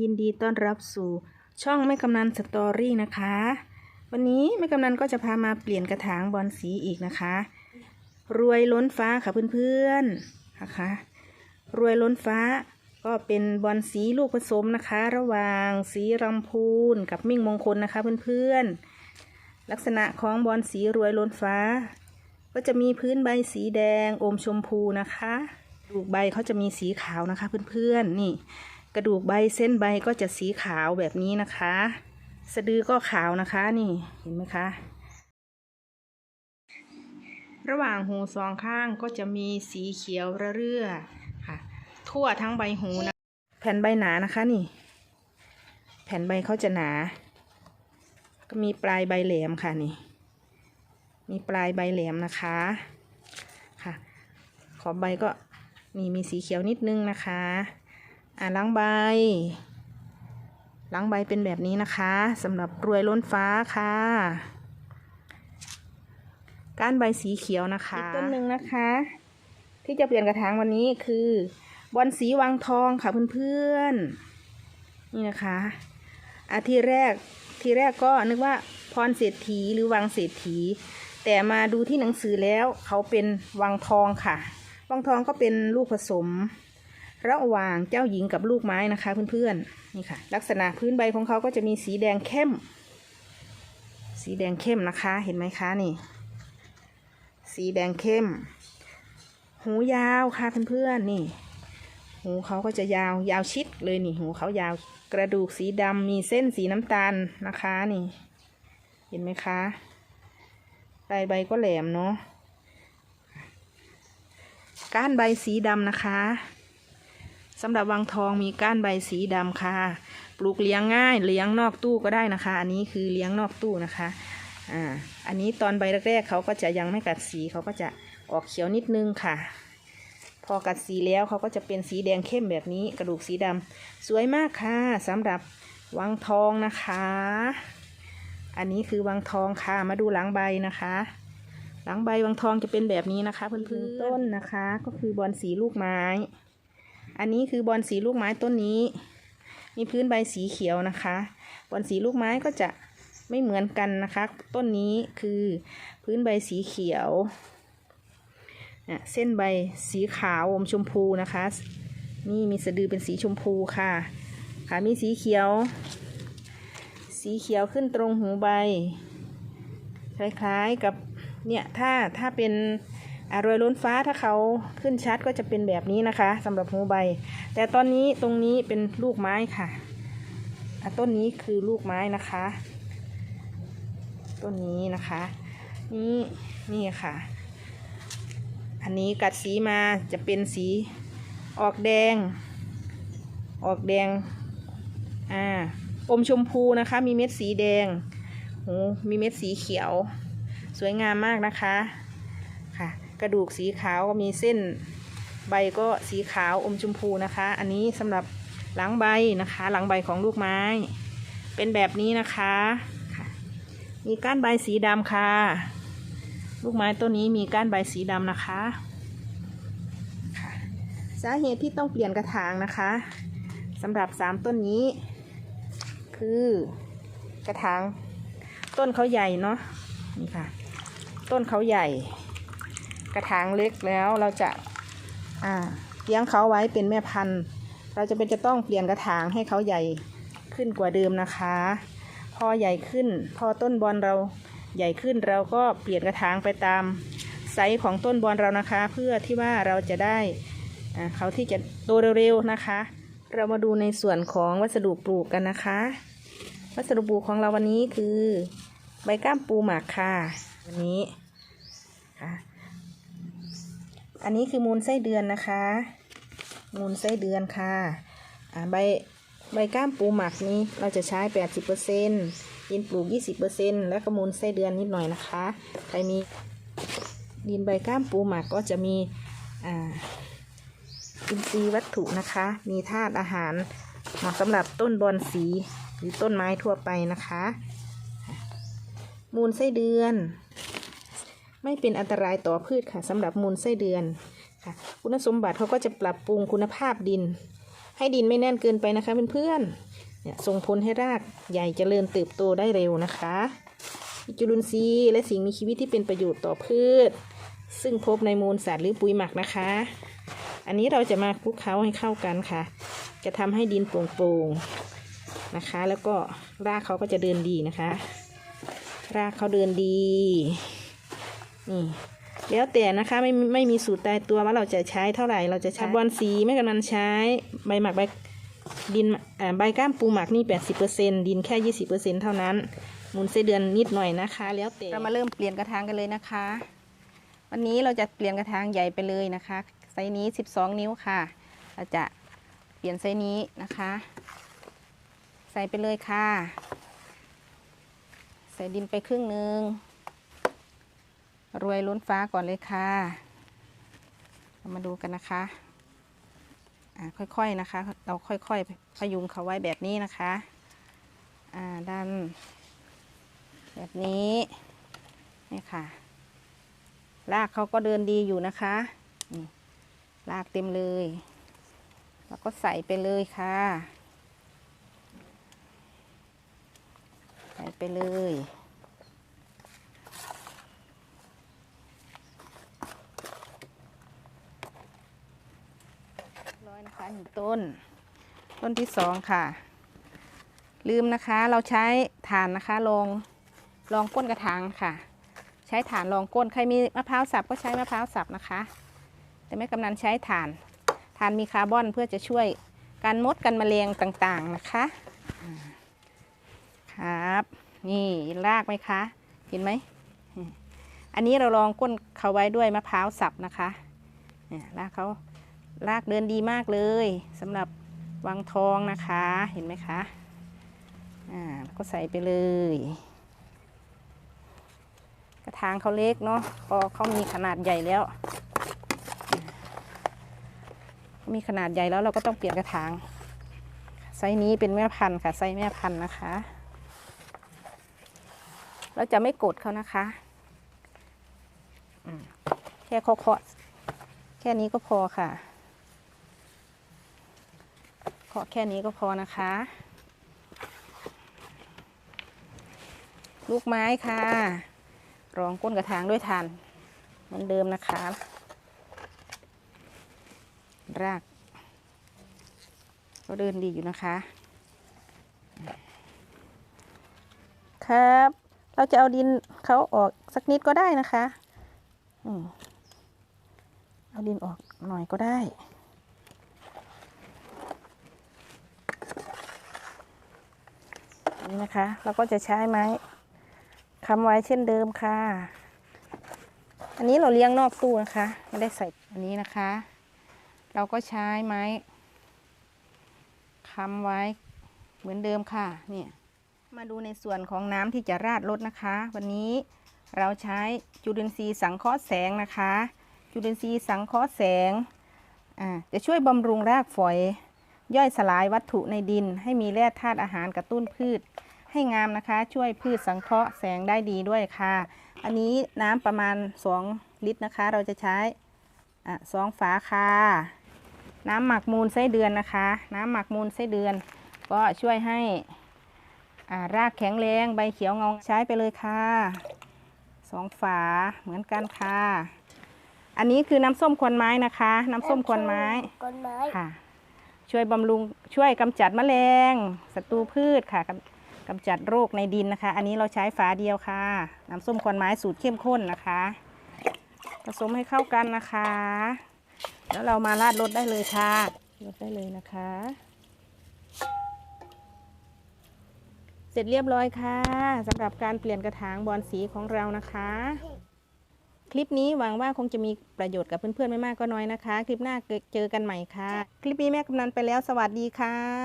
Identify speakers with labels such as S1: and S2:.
S1: ยินดีต้อนรับสู่ช่องแม่กำนันสตอรี่นะคะ วันนี้แม่กำนันก็จะพามาเปลี่ยนกระถางบอลสีอีกนะคะ รวยล้นฟ้าค่ะเพื่อนๆนะคะ รวยล้นฟ้าก็เป็นบอลสีลูกผสมนะคะ ระหว่างสีรำพูนกับมิ่งมงคลนะคะเพื่อนๆ ลักษณะของบอลสีรวยล้นฟ้า ก็จะมีพื้นใบสีแดงอมชมพูนะคะกระดูกใบเขาจะมีสีขาวนะคะเพื่อนๆนี่ ระดูกใบเส้นใบก็จะสีขาวแบบนี้นะคะ สะดือก็ขาวนะคะนี่เห็นไหมคะ ระหว่างหูสองข้างก็จะมีสีเขียวระเรื่อค่ะ ทั่วทั้งใบหูนะแผ่นใบหนานะคะนี่ แผ่นใบเขาจะหนา ก็มีปลายใบแหลมค่ะนี่ มีปลายใบแหลมนะคะค่ะ ขอบใบก็นี่มีสีเขียวนิดนึงนะคะ อ่าล้างใบล้างใบเป็นแบบนี้นะคะสำหรับรวยล้นฟ้าค่ะ ก้านใบสีเขียวนะคะอีกต้นหนึ่งนะคะ ที่จะเปลี่ยนกระถางวันนี้คือบอลสีวังทองค่ะเพื่อนๆนี่นะคะอาทีแรกทีแรกก็นึกว่าพรเศรษฐีหรือวังเศรษฐี แต่มาดูที่หนังสือแล้วเขาเป็นวังทองค่ะ วังทองก็เป็นลูกผสม ระหว่างเจ้าหญิงกับลูกไม้นะคะเพื่อนๆนี่ค่ะ ลักษณะพื้นใบของเขาก็จะมีสีแดงเข้ม สีแดงเข้มนะคะ เห็นไหมคะนี่ สีแดงเข้ม หูยาวค่ะเพื่อนๆนี่ หูเขาก็จะยาวยาวชิดเลยนี่ หูเขายาวกระดูกสีดำมีเส้นสีน้ำตาลนะคะนี่ เห็นไหมคะปลายใบก็แหลมเนาะก้านใบสีดำนะคะ สำหรับวังทองมีก้านใบสีดำค่ะ ปลูกเลี้ยงง่าย เลี้ยงนอกตู้ก็ได้นะคะ อันนี้คือเลี้ยงนอกตู้นะคะ อ่า อันนี้ตอนใบแรกๆเขาก็จะยังไม่กัดสีเขาก็จะออกเขียวนิดนึงค่ะ พอกัดสีแล้วเขาก็จะเป็นสีแดงเข้มแบบนี้กระดูกสีดำสวยมากค่ะสำหรับวังทองนะคะ อันนี้คือวังทองค่ะ มาดูหลังใบนะคะ หลังใบวังทองจะเป็นแบบนี้นะคะเพื่อนๆต้นนะคะ ก็คือบอลสีลูกไม้ อันนี้คือบอลสีลูกไม้ต้นนี้ มีพื้นใบสีเขียวนะคะ บอลสีลูกไม้ก็จะไม่เหมือนกันนะคะ ต้นนี้คือพื้นใบสีเขียวเนี่ยเส้นใบสีขาวอมชมพูนะคะ นี่มีสะดือเป็นสีชมพูค่ะค่ะมีสีเขียว สีเขียวขึ้นตรงหูใบ คล้ายๆกับเนี่ยถ้าถ้าเป็น อรวยล้นฟ้าถ้าเขาขึ้นชัดก็จะเป็นแบบนี้นะคะสำหรับหูใบ แต่ตอนนี้ตรงนี้เป็นลูกไม้ค่ะต้นนี้คือลูกไม้นะคะ ต้นนี้นะคะ นี่นี่ค่ะ อันนี้กัดสีมาจะเป็นสีออกแดง ออกแดงอ่าอมชมพูนะคะ มีเม็ดสีแดงโหมีเม็ดสีเขียว สวยงามมากนะคะ กระดูกสีขาวก็มีเส้นใบก็สีขาวอมชมพูนะคะ อันนี้สำหรับหลังใบนะคะ หลังใบของลูกไม้ เป็นแบบนี้นะคะมีก้านใบสีดำค่ะ ลูกไม้ต้นนี้มีก้านใบสีดำนะคะสาเหตุที่ต้องเปลี่ยนกระถางนะคะสำหรับสามต้นนี้ คือกระถางต้นเขาใหญ่เนาะนี่ค่ะ ต้นเขาใหญ่ ระถางเล็กแล้วเราจะอ่าเลี้ยงเขาไว้เป็นแม่พันธุ์เราจะเป็นจะต้องเปลี่ยนกระถางให้เขาใหญ่ขึ้นกว่าเดิมนะคะ พอใหญ่ขึ้น พอต้นบอลเราใหญ่ขึ้นเราก็เปลี่ยนกระถางไปตามไซส์ของต้นบอลเรานะคะ เพื่อที่ว่าเราจะได้อ่าเขาที่จะโตเร็วๆนะคะ เรามาดูในส่วนของวัสดุปลูกกันนะคะ วัสดุปลูกของเราวันนี้คือใบก้ามปูหมักค่ะ วันนี้ค่ะ อันนี้คือมูลไส้เดือนนะคะ มูลไส้เดือนค่ะใบใบก้ามปูหมักนี้เราจะใช้ 80%ดินปลูก 20%แล้วก็มูลไส้เดือนนิดหน่อยนะคะ ใครมีดินใบก้ามปูหมักก็จะมีอินทรีย์วัตถุนะคะ มีธาตุอาหารเหมาะสำหรับต้นบอนสีหรือต้นไม้ทั่วไปนะคะ มูลไส้เดือน ไม่เป็นอันตรายต่อพืชค่ะสำหรับมูลไส้เดือนค่ะ คุณสมบัติเขาก็จะปรับปรุงคุณภาพดิน ให้ดินไม่แน่นเกินไปนะคะเพื่อนๆเนี่ยส่งผลให้รากใหญ่เจริญเติบโตได้เร็วนะคะจุลินทรีย์และสิ่งมีชีวิตที่เป็นประโยชน์ต่อพืช ซึ่งพบในมูลสัตว์หรือปุ๋ยหมักนะคะ อันนี้เราจะมาคลุกเคล้าให้เข้ากันค่ะ จะทำให้ดินโปร่งๆนะคะ แล้วก็รากเขาก็จะเดินดีนะคะ รากเขาเดินดี นี่แล้วแต่นะคะไม่ไม่มีสูตรตายตัวว่าเราจะใช้เท่าไหร่เราจะใช้บอลสีแม่กำนันใช้ใบหมักใบดินอ่าใบก้ามปูหมักนี่แปดสิบเปอร์เซ็นดินแค่ยี่สิบเปอร์เซ็นเท่านั้นมูลไส้เดือนนิดหน่อยนะคะ แล้วแต่เรามาเริ่มเปลี่ยนกระถางกันเลยนะคะ วันนี้เราจะเปลี่ยนกระถางใหญ่ไปเลยนะคะไซส์นี้12นิ้วค่ะเราจะเปลี่ยนไซส์นี้นะคะ ใส่ไปเลยค่ะ ใส่ดินไปครึ่งหนึ่งโรวยล้นฟ้าก่อนเลยค่ะ เรามาดูกันนะคะอ่าค่อยๆนะคะ เราค่อยๆพยุงเขาไว้แบบนี้นะคะอ่าดัน แบบนี้นี่ค่ะรากเขาก็เดินดีอยู่นะคะนี่รากเต็มเลย แล้วก็ใส่ไปเลยค่ะ ใส่ไปเลย ร้อยนะคะ หนึ่งต้น ต้นที่สองค่ะ ลืมนะคะเราใช้ถ่านนะคะลองลองก้นกระถางค่ะ ใช้ถ่านรองก้นใครมีมะพร้าวสับก็ใช้มะพร้าวสับนะคะ แต่แม่กำนันใช้ถ่านถ่านมีคาร์บอนเพื่อจะช่วยการมดกันแมลงต่างๆนะคะครับ นี่รากไหมคะเห็นไหมอืมอันนี้เราลองก้นเขาไว้ด้วยมะพร้าวสับนะคะเนี่ยรากเขา รากเดินดีมากเลยสำหรับวังทองนะคะเห็นไหมคะอ่าก็ใส่ไปเลย กระถางเขาเล็กเนาะพอเขามีขนาดใหญ่แล้ว มีขนาดใหญ่แล้วเราก็ต้องเปลี่ยนกระถางไซส์นี้เป็นแม่พันธุ์ค่ะไซส์แม่พันธุ์นะคะ เราจะไม่กดเขานะคะแค่เคาะแค่นี้ก็พอค่ะาะแค่นี้ก็พอนะคะ ลูกไม้ค่ะ รองก้นกระถางด้วยทานเหมือนเดิมนะคะ ราก ก็เดินดีอยู่นะคะ ครับ เราจะเอาดินเขาออกสักนิดก็ได้นะคะเอาดินออกหน่อยก็ได้ นี่นะคะ เราก็จะใช้ไม้ค้ำไว้เช่นเดิมค่ะ อันนี้เราเลี้ยงนอกตู้นะคะ ไม่ได้ใส่อันนี้นะคะ เราก็ใช้ไม้ค้ำไว้เหมือนเดิมค่ะเนี่ยมาดูในส่วนของน้ำที่จะราดรถนะคะ วันนี้เราใช้จุลินทรีย์สังเคราะห์แสงนะคะ จุลินทรีย์สังเคราะห์แสงจะช่วยบำรุงรากฝอย ย่อยสลายวัตถุในดิน ให้มีแร่ธาตุอาหารกระตุ้นพืช ให้งามนะคะ ช่วยพืชสังเคราะห์แสงได้ดีด้วยค่ะ อันนี้น้ำประมาณ 2 ลิตรนะคะ เราจะใช้อะสองฝาค่ะน้ำหมักมูลไส้เดือนนะคะ น้ำหมักมูลไส้เดือน ก็ช่วยให้อ่ารากแข็งแรงใบเขียวเงาใช้ไปเลยค่ะสองฝาเหมือนกันค่ะ อันนี้คือน้ำส้มควนไม้นะคะ น้ำส้มควนไม้
S2: ก้นไม้
S1: ค่ะ ช่วยบำรุงช่วยกำจัดแมลงศัตรูพืชค่ะกำกำจัดโรคในดินนะคะ อันนี้เราใช้ฝาเดียวค่ะน้ำส้มควนไม้สูตรเข้มข้นนะคะ ผสมให้เข้ากันนะคะ แล้วเรามาราดรสได้เลยค่ะรดได้เลยนะคะ เสร็จเรียบร้อยค่ะสำหรับการเปลี่ยนกระถางบอลสีของเรานะคะ คลิปนี้หวังว่าคงจะมีประโยชน์กับเพื่อนๆไม่มากก็น้อยนะคะ คลิปหน้าเจอกันใหม่ค่ะ คลิปนี้แม่กำนันไปแล้วสวัสดีค่ะ